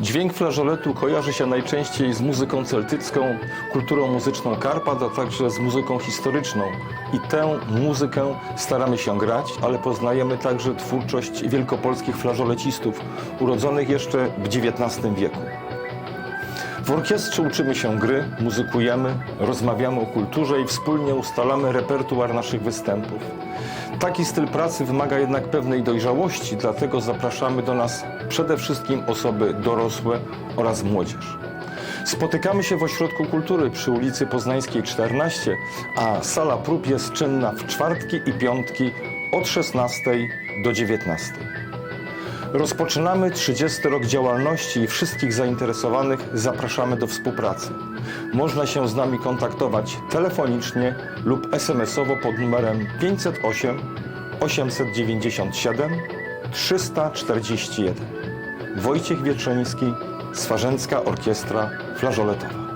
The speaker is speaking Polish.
Dźwięk flażoletu kojarzy się najczęściej z muzyką celtycką, kulturą muzyczną Karpat, a także z muzyką historyczną. I tę muzykę staramy się grać, ale poznajemy także twórczość wielkopolskich flażolecistów, urodzonych jeszcze w XIX wieku. W orkiestrze uczymy się gry, muzykujemy, rozmawiamy o kulturze i wspólnie ustalamy repertuar naszych występów. Taki styl pracy wymaga jednak pewnej dojrzałości, dlatego zapraszamy do nas przede wszystkim osoby dorosłe oraz młodzież. Spotykamy się w Ośrodku Kultury przy ulicy Poznańskiej 14, a sala prób jest czynna w czwartki i piątki od 16 do 19. Rozpoczynamy 30 rok działalności i wszystkich zainteresowanych zapraszamy do współpracy. Można się z nami kontaktować telefonicznie lub SMS-owo pod numerem 508 897 341. Wojciech Wietrzeński, Swarzęcka Orkiestra Flażoletowa.